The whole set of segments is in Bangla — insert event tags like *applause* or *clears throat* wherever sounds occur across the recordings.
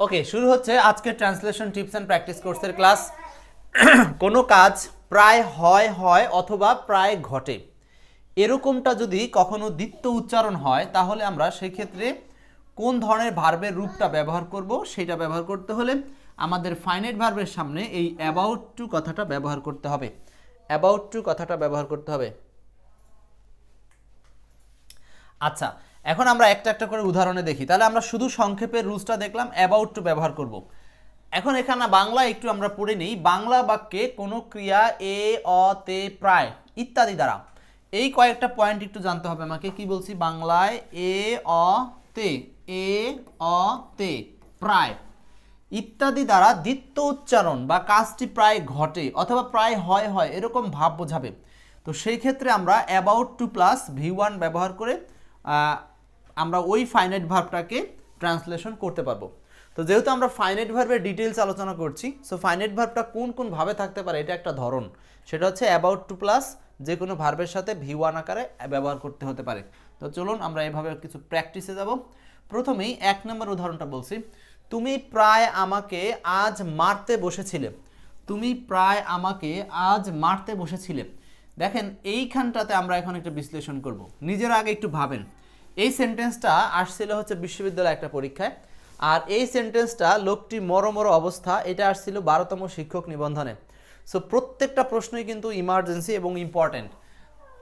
ওকে শুরু হচ্ছে আজকের ট্রান্সলেশন টিপস অ্যান্ড প্র্যাকটিস কোর্সের ক্লাস কোনো কাজ প্রায় হয় হয় অথবা প্রায় ঘটে। এরকমটা যদি কখনো দ্বিত্ব উচ্চারণ হয়, তাহলে আমরা সেই ক্ষেত্রে কোন ধরনের ভার্বের রূপটা ব্যবহার করব সেটা ব্যবহার করতে হলে আমাদের ফাইনাইট ভার্বের সামনে এই অ্যাবাউট টু কথাটা ব্যবহার করতে হবে। অ্যাবাউট টু কথাটা ব্যবহার করতে হবে। আচ্ছা এখন আমরা একটা একটা করে উদাহরণে দেখি। তাহলে আমরা শুধু সংক্ষেপের রুলসটা দেখলাম অ্যাবাউট টু ব্যবহার করব। এখন এখানে বাংলা একটু আমরা পড়ে নিই। বাংলা বাক্যে কোনো ক্রিয়া এ, অ, তে, প্রায় ইত্যাদি দ্বারা। এই কয়েকটা পয়েন্ট একটু জানতে হবে আমাকে। কি বলছি? বাংলায় এ, অ, তে, এ, অ, তে, প্রায় ইত্যাদি দ্বারা দ্বিত্ব উচ্চারণ বা কাজটি প্রায় ঘটে অথবা প্রায় হয় হয়, এরকম ভাব বোঝাবে। তো সেই ক্ষেত্রে আমরা about to plus V one ব্যবহার করে আমরা ওই ফাইনাইট ভার্বটাকে ট্রান্সলেশন করতে পারব। তো যেহেতু আমরা ফাইনাইট ভার্বের ডিটেলস আলোচনা করছি সো ফাইনাইট ভার্বটা কোন কোন ভাবে থাকতে পারে এটা একটা ধরন। সেটা হচ্ছে অ্যাবাউট টু প্লাস যে কোনো ভার্বের সাথে ভি ওয়ান আকারে ব্যবহার করতে হতে পারে। তো চলুন আমরা এভাবে কিছু প্র্যাকটিসে যাব। প্রথমেই এক নম্বর উদাহরণটা বলছি। তুমি প্রায় আমাকে আজ মারতে বসেছিলে। তুমি প্রায় আমাকে আজ মারতে বসেছিলে। দেখেন, এইখানটাতে আমরা এখন একটা বিশ্লেষণ করব। নিজের আগে একটু ভাবেন। এই সেন্টেন্সটা আসছিল হচ্ছে বিশ্ববিদ্যালয় একটা পরীক্ষায়। আর এই সেন্টেন্সটা লোকটি মরমর অবস্থা, এটা আসছিল বারোতম শিক্ষক নিবন্ধনে। সো প্রত্যেকটা প্রশ্নই কিন্তু ইমার্জেন্সি এবং ইম্পর্ট্যান্ট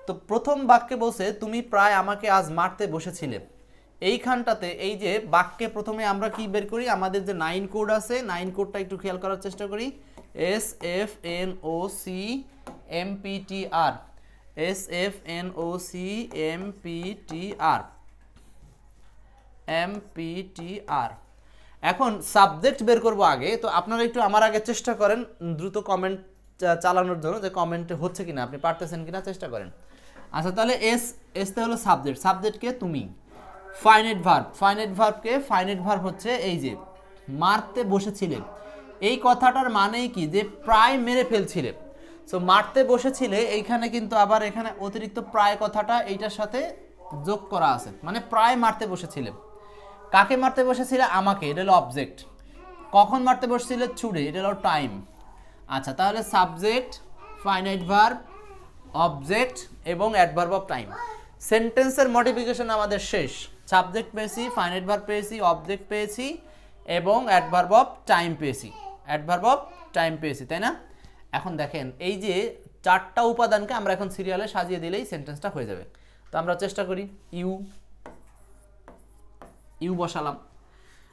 তো প্রথম বাক্যে বলছে, তুমি প্রায় আমাকে আজ মারতে বসেছিলে। এইখানটাতে এই যে বাক্যে প্রথমে আমরা কি বের করি? আমাদের যে নাইন কোড আছে নাইন কোডটা একটু খেয়াল করার চেষ্টা করি। S F N O C M P T R S F N O C M P T R M P T R এখন সাবজেক্ট বের করব আগে, তো আপনারা একটু আমার আগে চেষ্টা করেন দ্রুত কমেন্ট চালানোর জন্য যে কমেন্টে হচ্ছে কিনা, আপনি পারতেছেন কিনা চেষ্টা করেন। আচ্ছা তাহলে এস এসতে হলো সাবজেক্ট সাবজেক্টকে তুমি? ফাইনাইট ভার্ব ফাইনাইট ভার্বকে ফাইনাইট ভার্ব হচ্ছে এই যে মারতে বসেছিলে। এই কথাটার মানেই কি? যে প্রায় মেরে ফেলছিলে। সো মারতে বসেছিলে, এইখানে কিন্তু আবার এখানে অতিরিক্ত প্রায় কথাটা এইটার সাথে যোগ করা আছে। মানে প্রায় মারতে বসেছিলে। কাকে মারতে বসেছিলে? আমাকে। এটা হলো অবজেক্ট কখন মারতে বসেছিলে? ছুড়ে। এটা হলো টাইম আচ্ছা তাহলে সাবজেক্ট ফাইনাইট ভার্ব অবজেক্ট এবং অ্যাডভার্ব অফ টাইম সেন্টেন্সের মডিফিকেশন আমাদের শেষ। সাবজেক্ট পেয়েছি ফাইনাইট ভার্ব পেয়েছি অবজেক্ট পেয়েছি এবং অ্যাডভার্ব অফ টাইম পেয়েছি। অ্যাডভার্ব অফ টাইম পেয়েছি, তাই না? এখন দেখেন, এই যে চারটা উপাদানকে আমরা এখন সিরিয়ালে সাজিয়ে দিলেই সেন্টেন্সটা হয়ে যাবে। তো আমরা চেষ্টা করি। ইউ ইউ বসালাম।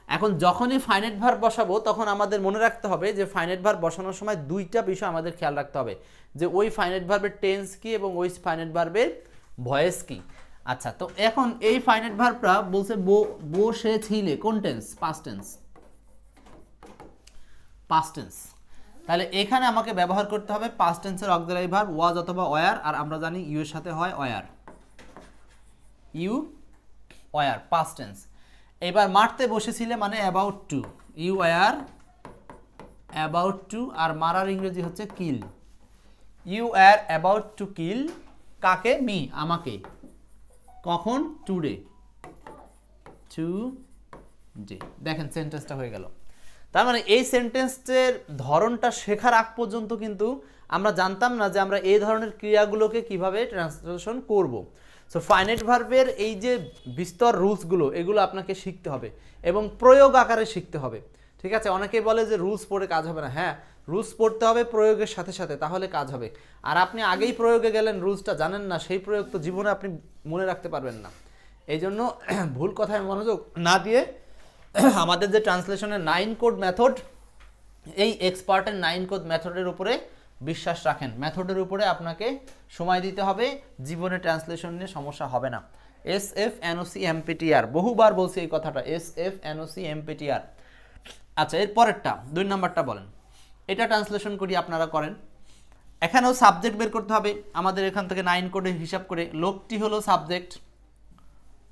এখন যখনই ফাইনাইট ভার্ব বসাবো, তখন আমাদের মনে রাখতে হবে যে ফাইনাইট ভার্ব বসানোর সময় দুইটা বিষয় আমাদের খেয়াল রাখতে হবে, যে ওই ফাইনাইট ভার্বের টেন্স কি এবং ওই ফাইনাইট ভার্বের ভয়েস কি। আচ্ছা তো এখন এই ফাইনাইট ভার্বটা বলছে বো, বসেছিলে, কোন tense past tense past tense তাহলে এখানে আমাকে ব্যবহার করতে হবে পাস্ট টেন্সের অক্সিলারি ভার্ব ওয়াজ অথবা ওয়ার আর আমরা জানি ইউ এর সাথে হয় were you were past tense এবার মারতে বসেছিলে মানে about to you were about to আর মারার ইংরেজি হচ্ছে kill you are about to kill কাকে? মি আমাকে। কখন? টুডে টু ডে দেখেন সেন্টেন্সটা হয়ে গেল। তার মানে এই সেন্টেন্সের ধরনটা শেখার আগ পর্যন্ত কিন্তু আমরা জানতাম না যে আমরা এই ধরনের ক্রিয়াগুলোকে কীভাবে ট্রান্সলেশন করব। সো ফাইনাইট ভার্বের এই যে বিস্তর রুলসগুলো এগুলো আপনাকে শিখতে হবে এবং প্রয়োগ আকারে শিখতে হবে। ঠিক আছে? অনেকে বলে যে রুলস পড়ে কাজ হবে না। হ্যাঁ রুলস পড়তে হবে প্রয়োগের সাথে সাথে, তাহলে কাজ হবে। আর আপনি আগেই প্রয়োগে গেলেন রুলসটা জানেন না, সেই প্রয়োগ তো জীবনে আপনি মনে রাখতে পারবেন না। এই জন্য *clears throat* ভুল কথায় মনোযোগ না দিয়ে *clears throat* আমাদের যে ট্রান্সলেশনের নাইন কোড মেথড এই এক্সপার্টের নাইন কোড মেথডের উপরে বিশ্বাস রাখেন। মেথডের উপরে আপনাকে সময় দিতে হবে জীবনে ট্রান্সলেশন নিয়ে সমস্যা হবে না। এস এফ এনওসি এমপিটিআর বহুবার বলছি এই কথাটা, এস এফ এনওসি এমপিটিআর আচ্ছা এর পরেরটা, দুই নাম্বারটা বলেন। এটা ট্রান্সলেশন করি আপনারা করেন। এখানেও সাবজেক্ট বের করতে হবে। আমাদের এখান থেকে নাইন কোডে হিসাব করে, লোকটি হলো সাবজেক্ট।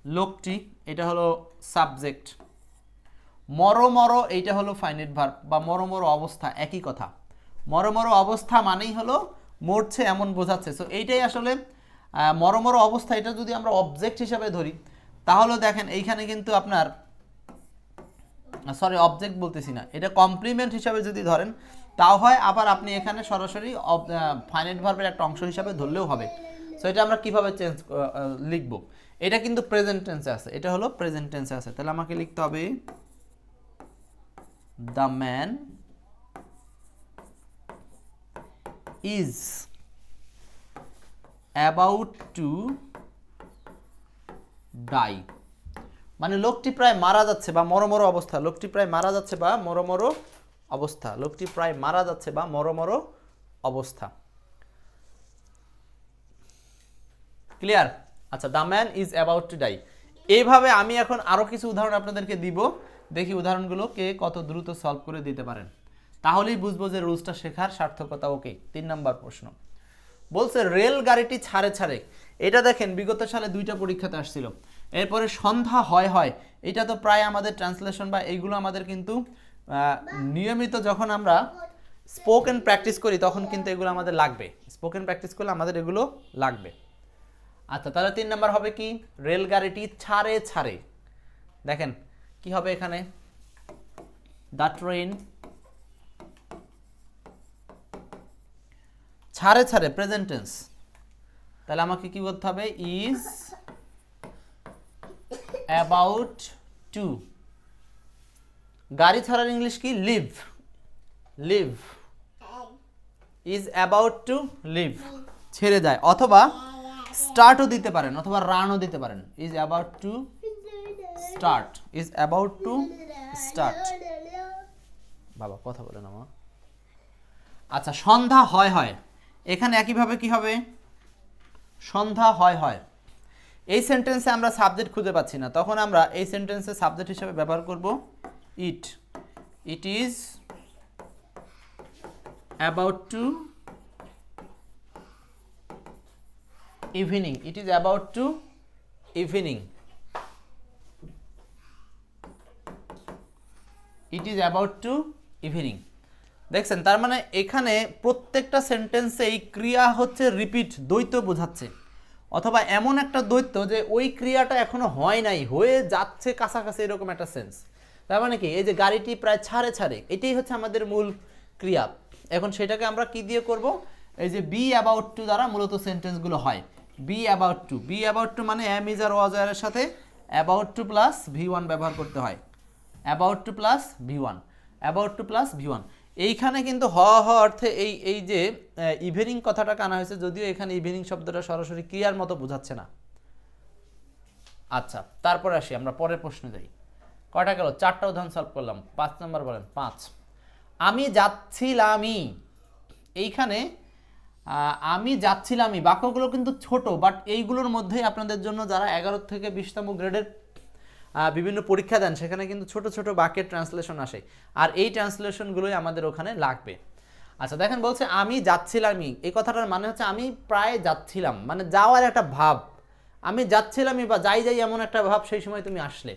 লোকটি, এটা হলো সাবজেক্ট। মরমর এইটা হলো ফাইনাইট ভার্ব বা মরমর অবস্থা, একই কথা। মরমর অবস্থা মানেই হলো মরছে এমন বোঝাচ্ছে। সো এইটাই আসলে মরমর অবস্থা, এটা যদি আমরা অবজেক্ট হিসাবে ধরি, তাহলে দেখেন এইখানে কিন্তু আপনার সরি অবজেক্ট বলতেছি না, এটা কমপ্লিমেন্ট হিসাবে যদি ধরেন, তাও হয়, আবার আপনি এখানে সরাসরি ফাইনাইট ভার্বের একটা অংশ হিসাবে ধরলেও হবে। সো এটা আমরা কীভাবে চেঞ্জ লিখব? এটা কিন্তু প্রেজেন্ট টেন্সে আছে, এটা হলো প্রেজেন্ট টেন্সে আছে। তাহলে আমাকে লিখতে হবে the man is about to die মানে লোকটি প্রায় মারা যাচ্ছে বা মরমর অবস্থা। লোকটি প্রায় মারা যাচ্ছে বা মরমর অবস্থা। লোকটি প্রায় মারা যাচ্ছে বা মরমর অবস্থা। ক্লিয়ার আচ্ছা the man is about to die এইভাবে আমি এখন আরও কিছু উদাহরণ আপনাদেরকে দিব। দেখি উদাহরণগুলো কে কত দ্রুত সলভ করে দিতে পারেন। তাহলেই বুঝব যে রুলসটা শেখার সার্থকতা ওকে। তিন নাম্বার প্রশ্ন। বলছে রেল গাড়িটি ছাড়ে ছাড়ে। এটা দেখেন, বিগত সালে দুইটা পরীক্ষাতে আসছিল। এরপরে সন্ধ্যা হয় হয়। এটা তো প্রায় আমাদের ট্রান্সলেশন বা এইগুলো আমাদের কিন্তু নিয়মিত যখন আমরা স্পোকেন প্র্যাকটিস করি, তখন কিন্তু এগুলো আমাদের লাগবে। স্পোকেন প্র্যাকটিস করলে আমাদের এগুলো লাগবে। আচ্ছা তাহলে তিন নাম্বার হবে কি? রেলগাড়িটি ছাড়ে ছাড়ে। দেখেন, কি হবে এখানে? দ্য ট্রেন ছাড়ে ছাড়ে প্রেজেন্ট টেন্স তাহলে আমাকে কি করতে হবে? ইজ অ্যাবাউট টু গাড়ি ছাড়ার ইংলিশ কি? Leave leave is about to leave ছেড়ে যায়। অথবা স্টার্টও দিতে পারেন, অথবা রানও দিতে পারেন। Is about to start is about to start বাবা, কথা বলেন আমার আচ্ছা সন্ধ্যা, হয় হয়। এখানে একইভাবে কি হবে? সন্ধ্যা, হয় হয়। এই সেন্টেন্সে আমরা সাবজেক্ট খুঁজে পাচ্ছি না। তখন আমরা এই সেন্টেন্সে সাবজেক্ট হিসেবে ব্যবহার করব it it is about to evening it is about to evening it is about to evening দেখছেন, তার মানে এখানে প্রত্যেকটা সেন্টেন্সেই ক্রিয়া হচ্ছে রিপিট দ্বৈত বোঝাচ্ছে। অথবা এমন একটা দ্বৈত যে ওই ক্রিয়াটা এখনও হয় নাই, হয়ে যাচ্ছে কাছাকাছি এরকম একটা সেন্স তার মানে কি? এই যে গাড়িটি প্রায় ছাড়ে ছাড়ে, এটাই হচ্ছে আমাদের মূল ক্রিয়া। এখন সেটাকে আমরা কি দিয়ে করব? এই যে বি অ্যাবাউট টু দ্বারা মূলত সেন্টেন্সগুলো হয়। Be about to be about to মানে অ্যাম ইজ আর ওয়াজ সাথে about to plus V one ব্যবহার করতে হয়। About to plus V one about to plus V one এইখানে কিন্তু হ হ অর্থে এই এই যে ইভিনিং কথাটা কানা হয়েছে, যদিও এখানে ইভিনিং শব্দটা সরাসরি ক্রিয়ার মতো বোঝাচ্ছে না। আচ্ছা তারপর আসি, আমরা পরের প্রশ্নে যাই। কয়টা গেল? চারটা উদাহরণ সলভ করলাম। পাঁচ নম্বর বলেন, পাঁচ। আমি যাচ্ছিলামই। এইখানে আমি যাচ্ছিলামই। বাক্যগুলো কিন্তু ছোট বাট এইগুলোর মধ্যেই আপনাদের জন্য যারা এগারো থেকে বিশতম গ্রেডের বিভিন্ন পরীক্ষা দেন, সেখানে কিন্তু ছোট ছোট বাক্যের ট্রান্সলেশন আসে। আর এই ট্রান্সলেশনগুলোই আমাদের ওখানে লাগবে। আচ্ছা দেখেন বলছে, আমি যাচ্ছিলামই। এই কথাটার মানে হচ্ছে, আমি প্রায় যাচ্ছিলাম। মানে যাওয়ার একটা ভাব। আমি যাচ্ছিলামই বা যাই যাই এমন একটা ভাব সেই সময় তুমি আসলে।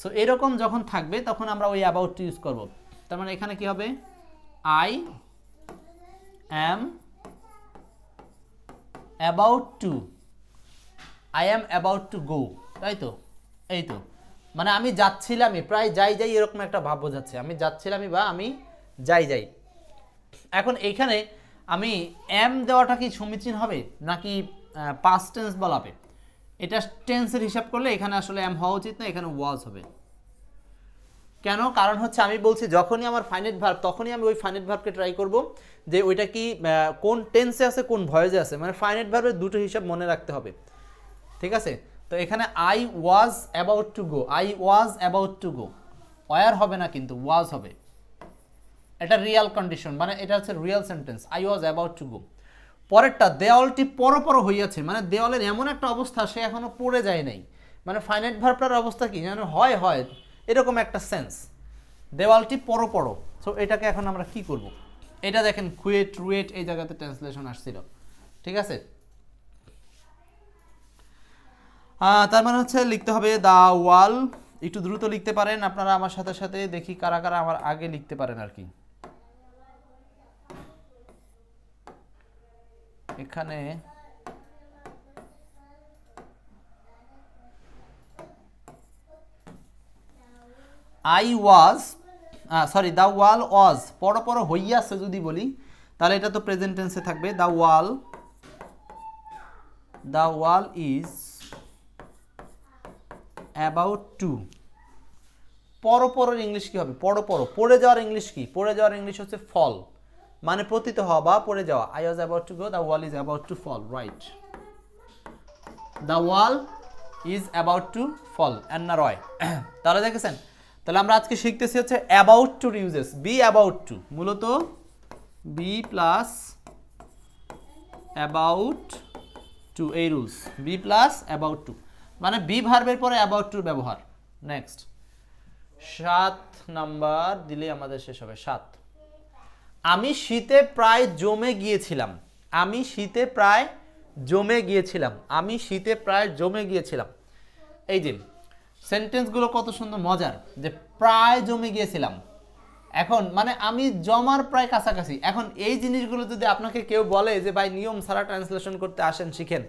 সো এরকম যখন থাকবে, তখন আমরা ওই অ্যাবাউট ইউজ করব। তার মানে এখানে কি হবে? I am about to I am about to go তাই তো? এই তো। মানে আমি যাচ্ছিলামই, প্রায় যাই যাই এরকম একটা ভাব বোঝাচ্ছে। আমি যাচ্ছিলামই বা আমি যাই যাই। এখন এইখানে আমি এম দেওয়াটা কি সমীচীন হবে নাকি পাস্ট টেন্স বলাবে এটা টেন্সের হিসাব করলে এখানে আসলে এম হওয়া উচিত না, এখানে ওয়াজ হবে। কেন? কারণ হচ্ছে আমি বলছি যখনই আমার ফাইনেট ভার্ব তখনই আমি ওই ফাইনেট ভার্বকে ট্রাই করব যে ওইটা কি কোন টেন্সে আছে, কোন ভয়েসে আছে। মানে ফাইনেট ভার্বের দুটো হিসাব মনে রাখতে হবে। ঠিক আছে? তো এখানে I was about to go I was about to go were হবে না কিন্তু? ওয়াজ হবে। এটা রিয়াল কন্ডিশন মানে এটা হচ্ছে real sentence I was about to go পরেরটা, দেওয়ালটি পরপর হইয়াছে। মানে দেওয়ালের এমন একটা অবস্থা, সে এখনও পড়ে যায় নাই। মানে ফাইনাইট ভার্বটার অবস্থা কি? যেন হয় হয়। এরকম একটা সেন্স দেওয়ালটি পরপর সো এটাকে এখন আমরা কি করব? এটা দেখেন কুয়েট রুয়েট এই জায়গাতে ট্রান্সলেশন আসছিল। ঠিক আছে? তার মানে হচ্ছে লিখতে হবে দা ওয়াল। একটু দ্রুত লিখতে পারেন, আপনারা আমার সাথে সাথে দেখি কারা কারা আমার আগে লিখতে পারেন আর কি। এখানে I was sorry the wall was পর পর হইয়াছে যদি বলি, তাহলে এটা তো প্রেজেন্ট টেন্সে থাকবে। The wall the wall is about to পরপরের English কি হবে? পর পর। পড়ে যাওয়ার ইংলিশ কি? পড়ে যাওয়ার ইংলিশ হচ্ছে ফল মানে পতিত হওয়া বা পড়ে যাওয়া। I was about to go the wall is about to fall right the wall is about to fall অ্যান্না রয় তাহলে দেখেছেন? তাহলে আমরা আজকে শিখতেছি হচ্ছে about to uses be about to মূলত বি প্লাস অ্যাবাউট টু এই rules be plus about to মানে বি ভার্বের পরে অ্যাবাউট টুর ব্যবহার। নেক্সট সাত নাম্বার দিলে আমাদের শেষ হবে। সাত। আমি শীতে প্রায় জমে গিয়েছিলাম। আমি শীতে প্রায় জমে গিয়েছিলাম। আমি শীতে প্রায় জমে গিয়েছিলাম। এই যে সেন্টেন্সগুলো কত সুন্দর, মজার। যে প্রায় জমে গিয়েছিলাম। এখন মানে আমি জমার প্রায় কাছাকাছি। এখন এই জিনিসগুলো যদি আপনাকে কেউ বলে যে, ভাই, নিয়ম ছাড়া ট্রান্সলেশন করতে আসেন, শিখেন।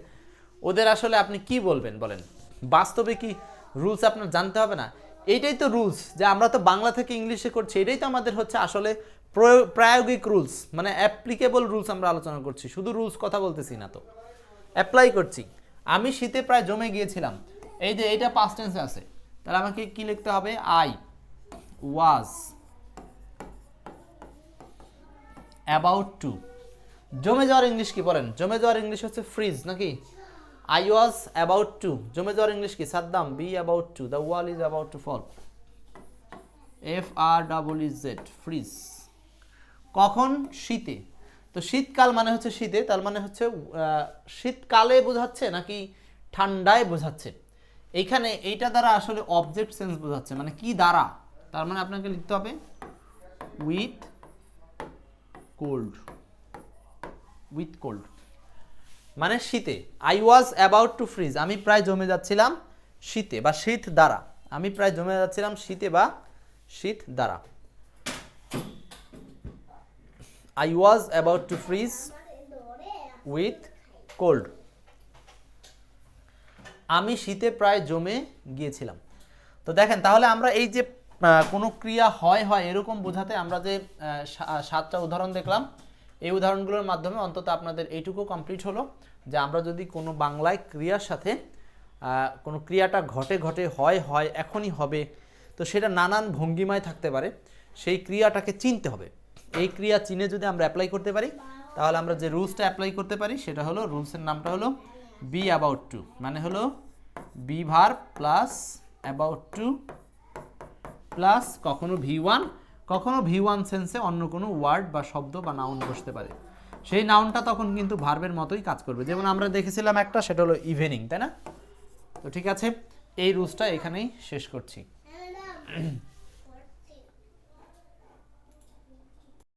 ওদের আসলে আপনি কি বলবেন, বলেন? বাস্তবে কি রুলস আপনার জানতে হবে না? এইটাই তো রুলস যে আমরা তো বাংলা থেকে ইংলিশে করছি, এটাই তো আমাদের হচ্ছে আসলে প্রয়োগ- প্রায়োগিক রুলস মানে অ্যাপ্লিকেবল রুলস আমরা আলোচনা করছি। শুধু রুলস কথা বলতেছি না তো। অ্যাপ্লাই করছি। আমি শীতে প্রায় জমে গিয়েছিলাম। এই যে এইটা পাস্ট টেন্সে আছে। তাহলে আমাকে কি লিখতে হবে? আই ওয়াজ অ্যাবাউট টু জমে যাওয়ার ইংলিশ কি বলেন? জমে যাওয়ার ইংলিশ হচ্ছে ফ্রিজ নাকি? আই ওয়াজ অ্যাবাউট টু জমে যাওয়ার ইংলিশ কি? Saddam be about to the wall is about to fall F R double is Z freeze কখন? শীতে। তো শীতকাল মানে হচ্ছে শীতে, তার মানে হচ্ছে শীতকালে বোঝাচ্ছে নাকি ঠান্ডায় বোঝাচ্ছে? এইখানে এইটা দ্বারা আসলে অবজেক্ট সেন্স বোঝাচ্ছে মানে কি দ্বারা? তার মানে আপনাকে লিখতে হবে উইথ কোল্ড উইথ কোল্ড মানে শীতে। I was about to freeze আমি প্রায় জমে যাচ্ছিলাম শীতে বা শীত দ্বারা। আমি প্রায় জমে যাচ্ছিলাম শীতে বা শীত দ্বারা। I was about to freeze with cold আমি শীতে প্রায় জমে গিয়েছিলাম। তো দেখেন, তাহলে আমরা এই যে কোনো ক্রিয়া হয় হয়, এরকম বোঝাতে আমরা যে সাতটা উদাহরণ দেখলাম এই উদাহরণগুলোর মাধ্যমে অন্তত আপনাদের এইটুকু কমপ্লিট হলো যে আমরা যদি কোনো বাংলায় ক্রিয়ার সাথে কোনো ক্রিয়াটা ঘটে ঘটে, হয় হয়, এখনই হবে, তো সেটা নানান ভঙ্গিমায় থাকতে পারে, সেই ক্রিয়াটাকে চিনতে হবে। এই ক্রিয়া চিনে যদি আমরা অ্যাপ্লাই করতে পারি, তাহলে আমরা যে রুলসটা অ্যাপ্লাই করতে পারি, সেটা হলো রুলসের নামটা হলো বি অ্যাবাউট টু মানে হলো be verb plus about to plus কখনো ভি ওয়ান কখনো ভি ওয়ান সেন্সে অন্য কোনো ওয়ার্ড বা শব্দ বা নাউন বসতে পারে। সেই নাউনটা তখন কিন্তু ভার্বের মতোই কাজ করবে। যেমন আমরা দেখেছিলাম একটা, সেটা হলো ইভিনিং তাই না? তো ঠিক আছে, এই রুলসটা এখানেই শেষ করছি।